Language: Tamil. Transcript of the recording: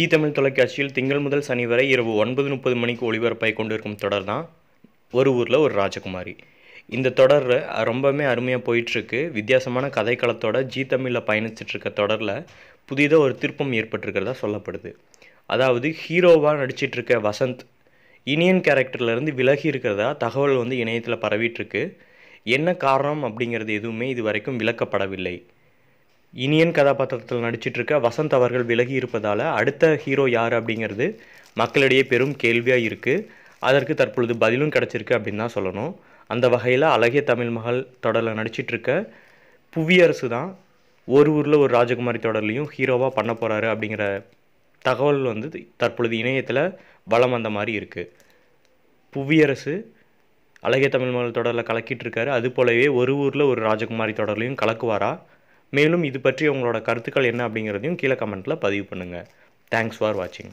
ஜி தமிழ் தொலைக்காட்சியில் திங்கள் முதல் சனி வரை இரவு ஒன்பது முப்பது மணிக்கு ஒளிபரப்பாய் கொண்டிருக்கும் தொடர் தான் ஒரு ஊரில் ஒரு ராஜகுமாரி. இந்த தொடர் ரொம்பவுமே அருமையாக போயிட்டுருக்கு. வித்தியாசமான கதைக்களத்தோட ஜி தமிழில் பயணிச்சிட்ருக்க தொடரில் புதிதாக ஒரு திருப்பம் ஏற்பட்டிருக்கிறதா சொல்லப்படுது. அதாவது ஹீரோவாக நடிச்சிட்ருக்க வசந்த் இனியன் கேரக்டர்லேருந்து விலகி இருக்கிறதா தகவல் வந்து இணையத்தில் பரவிட்டுருக்கு. என்ன காரணம் அப்படிங்கிறது எதுவுமே இது வரைக்கும் விளக்கப்படவில்லை. இனியன் கதாபாத்திரத்தில் நடிச்சிட்ருக்க வசந்த் அவர்கள் விலகி இருப்பதால் அடுத்த ஹீரோ யார் அப்படிங்கிறது மக்களிடையே பெரும் கேள்வியாக இருக்குது அதற்கு தற்பொழுது பதிலும் கிடச்சிருக்கு அப்படின்னு தான் சொல்லணும். அந்த வகையில் அழகிய தமிழ் மகள் தொடரில் நடிச்சிட்ருக்க புவியரசு தான் ஒரு ஊரில் ஒரு ராஜகுமாரி தொடர்லையும் ஹீரோவாக பண்ண போகிறாரு அப்படிங்கிற தகவல் வந்து தற்பொழுது இணையத்தில் பலம் வந்த மாதிரி இருக்குது புவியரசு அழகிய தமிழ் மகள் தொடரில் கலக்கிட்டு இருக்காரு அது போலவே ஒரு ஊரில் ஒரு ராஜகுமாரி தொடர்லையும் கலக்குவாரா? மேலும் இது பற்றி உங்களோட கருத்துக்கள் என்ன அப்படிங்கிறதையும் கீழே கமெண்ட்டில் பதிவு பண்ணுங்கள் தேங்க்ஸ் ஃபார் வாட்சிங்